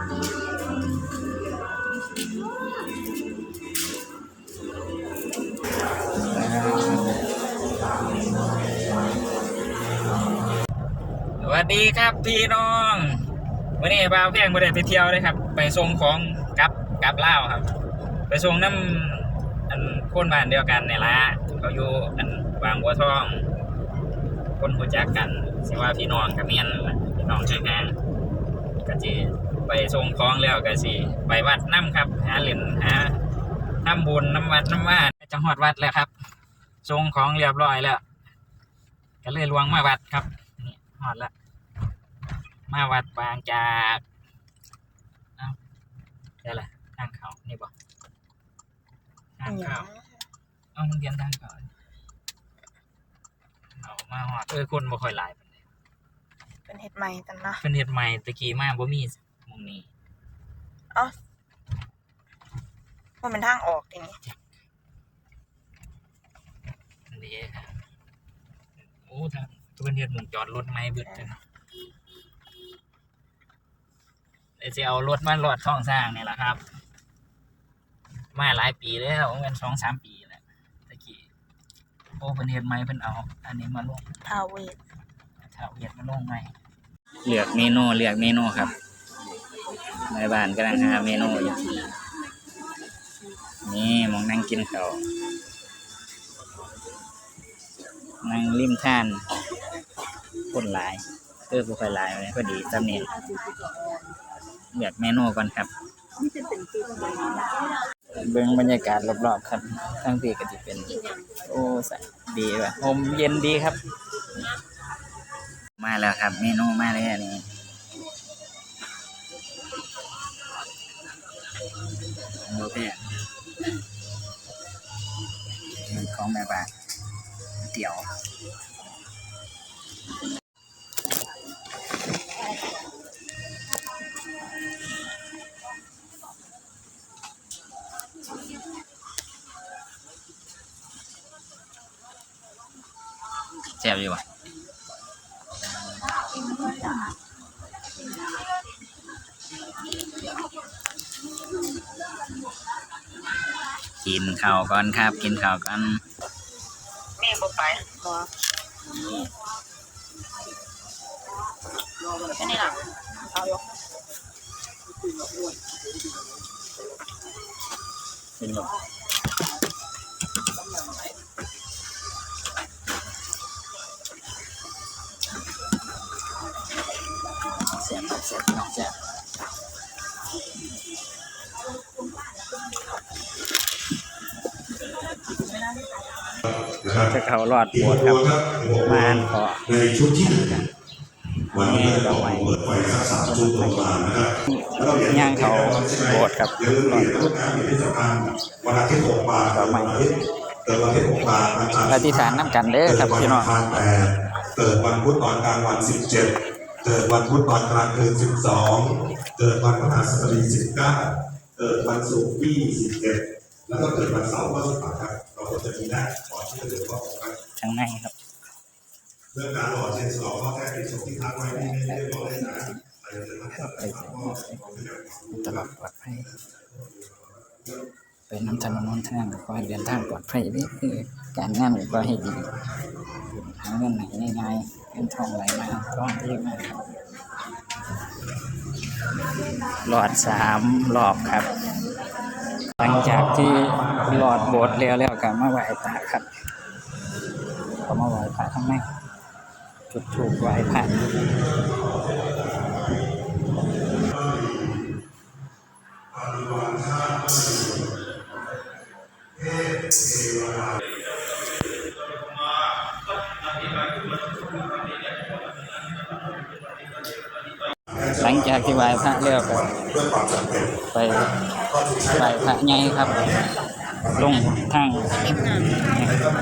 สวัสดีครับพี่น้องวันนี้บ่าวเพียงบ่ได้ไปเที่ยวเลยครับ ไปส่งของกับกับเล่าครับ ไปส่งน้ำอันคนบ้านเดียวกันเนี่ยละเขาอยู่อันบางบัวทอง คนรู้จักกันสิว่าพี่น้องกับเมียนพี่น้องช่วยงานก็จี ไปส่งของแล้วก็สิไปวัดน้ำครับหาเหรียญหาทำบุญน้ำวัดน้ำว่าจังหวัดวัดแล้วครับส่งของเรียบร้อยแล้วก็เลยลวงมาวัดครับนี่หอดละมาวัดบางจากเอ้าได้ละทางเขานี่บ่ทางเขาเอ้ามันเรียนทางเขาเอามาหอดเออคนบ่ค่อยหลายปานใดเป็นเห็ดใหม่กันเนาะเพิ่นเฮ็ดใหม่ตะกี้มาบ่มีหมอง นี้เอ๋อมันเป็นทางออกอย่างนี้อันนี้ครับโอ้ทางเพิ่นเฮ็ดหมุงจอดรถใหม่เบิดเลยเนาะเดี๋ยวสิเอารถมาลอดช่องสร้างนี่แหละครับ มาหลายปีแล้วประมาณ2-3ปีแล้วตะกี้โอ้เพิ่นเฮ็ดใหม่เพิ่นเอา อันนี้มาลงทาวเวทถ้าเวียดมาลงใหม่เลือกเมนูเลือกเมนูครับ ในบ้านกำลังหาเมนูอยู่นี่มองนั่งกินข้าวนั่งริมท่านคนหลายเออผู้ค่อยหลายเลยพอดีจำเนียนเลือกเมนูก่อนครับ เบิ่งบรรยากาศรอบๆครับทั้งที่ก็จะเป็น โอ้สดีว่ะลมเย็นดีครับ มาแล้วครับ เมนูมาเลยอัน นี้โอเคมันของแม่บ้านเตี๋ยวแซ่บอยู่ว่ะ กินข้าวก่อนครับ กินข้าวก่อนแม่บ่ไปบอแค่นี้หรอเอายกกินก่อ เขาหลอดปวดครับมาอันขอในชุดที่หนึ่งวันนี้เราจะเปิดไฟสักสามชุดตรงกลางนะครับแล้วก็เปลี่ยนย่างเขาโบสถ์ครับอย่าลืมเปลี่ยนทุกงานที่สำคัญวันอาทิตย์หกบาทต่อไปวันอาทิตย์เกิดวันอาทิตย์หกบาทวันจันทร์อธิษฐานน้ำกันเด้อครับพี่น้องเกิดวันอังคารแปดเกิดวันพุธตอนกลางวันสิบเจ็ดเกิดวันพุธตอนกลางคืนสิบสองเกิดวันพฤหัสบดีสิบเก้าเกิดวันศุกร์ที่สิบเอ็ดแล้วก็เกิดวันเสาร์ก็สิบแปดครับ เราก็จะมีได้ก่อนที่จะเดินเข้าไปข้างในครับ เรื่องการหล่อเซ็นสอบข้อแท้ติดส่งที่ทักไว้ที่ไม่ได้เรียบร้อยนะไปเจอกันไปตลอดปลอดภัยไปน้ำถนนนนทางก็ขอให้เดินทางปลอดภัยเด้อการงานก็ให้ดีหาเงินไหนง่ายๆเงินทองไหลมาก้อนที่มาหลอดสามรอบครับ หลังจากที่หลอดโบสถ์แล้วแล้วก็มาไหว้พระครับก็มาไหว้พระข้างในจุดถูกไหว้พระ ลังจากที่ไหว้พระแล้วก็ไปไหว้พระใหญ่ครับ ลงทาง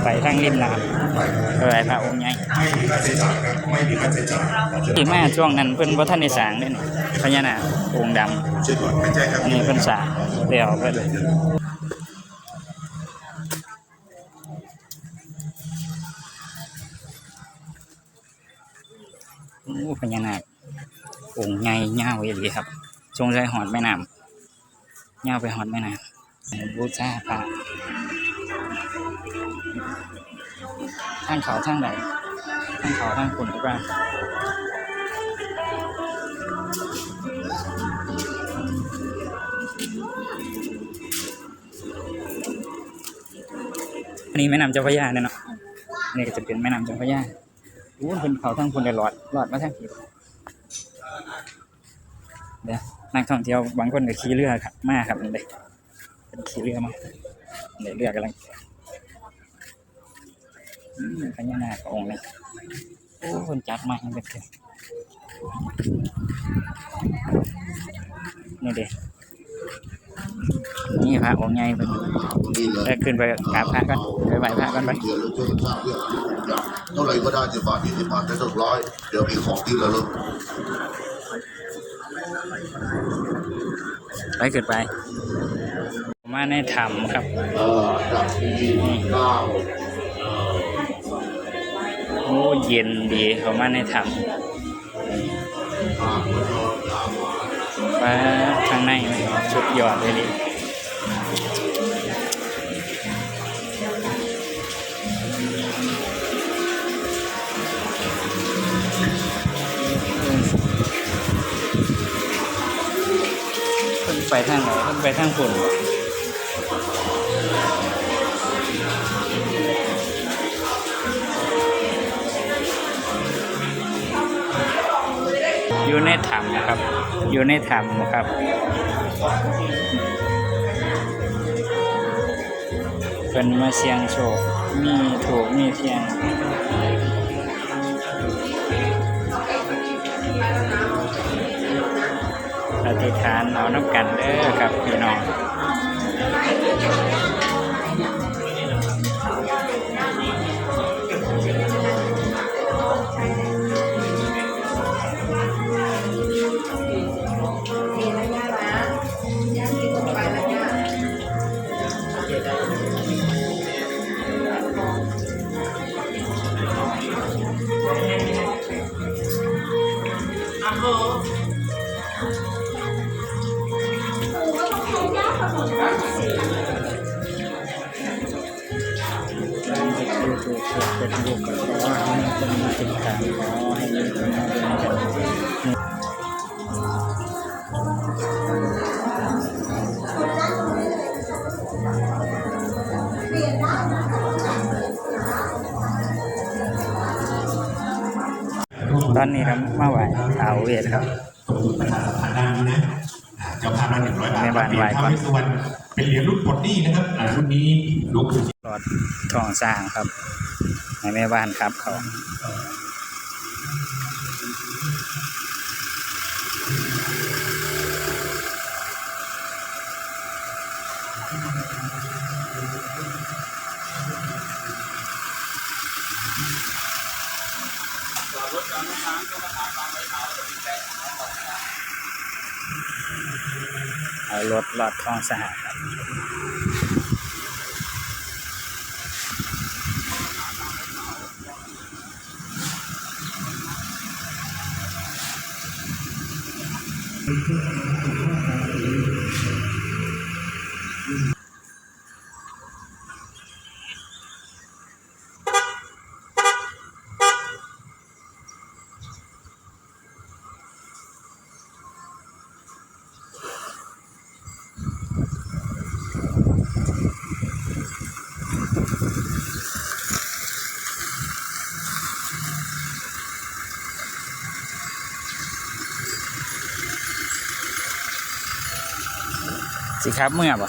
ไปทางริมน้ำไปไหว้พระองค์ใหญ่ที่มาช่วงนั้นเพิ่นบ่ทันได้สร้างเด้นี่พญานาคองค์ดำอันนี้เพิ่นสร้างแล้วเพิ่นพญานาค องค์ใหญ่ยาวอีหลีครับจงใจหอดแม่น้ำย่าไปหอดแม่น้ำบูชาพระทางเขาทางใดทางเขาทางคุณหรือเปล่าอันนี้แม่น้ำเจ้าพระยาเนี่ยเนาะอันนี่ก็จะเป็นแม่น้ำเจ้าพระยาอู้เป็นเขาทางคุณได้หลอดหลอดมาทางนี้ เดี๋ยวนักท่องเที่ยวบางคนก็ขี่เรือครับมาครับนี่เลยเป็นขี่เรือมาเดี๋ยวเรือกำลังอืมพญานาคองค์นี้โอ้คนจัดมาให้เป็นเถอะนี่เด็นี่พระองค์ใหญ่เป็นนี่เลยเออขึ้นไปกราบพระก่อนไปไหว้พระก่อนไปเดี๋ยวเราช่วยกันสร้างเรื่องทุกอย่างเท่าไหร่ก็ได้จะบาทยี่สิบบาทได้สักร้อยเดี๋ยวมีของที่ระลึก ไปขึ้นไป มาในถ้ำครับโอ้เย็นดีเขามาในถ้ำทางพรมฟ้าข้างในมันสุดยอดเลยดิ ไปทางไหนขึ้นไปทางฝนอยู่ในถ้ำนะครับ อยู่ในถ้ำนะครับเป็นมาเสียงโชค มีถูกมีเทียง อธิษฐานเอาน้ำกันเด้อครับพี่น้อง ดูถูกถูกเป็นบุกขอให้มีคนมาติดตามขอให้มีคนมาเป็นกันตอนนี้ครับมาไหวท้าวเวทครับตรงจุดประชาสัมพันธ์ด้านนี้นะ จ้าภาพละหนึ่งร้อยบาทแม่บ้านเหรียญไหว้ท้าวก่อนเวสสุวรรณเป็นเหรียญรุ่นปลดหนี้นะครับอ่ารุ่นนี้หลวงปู่รอดทองสร้างครับในแม่บ้านครับเขา เอารถหลอดทองสหครับ สิครับเมื่อบ่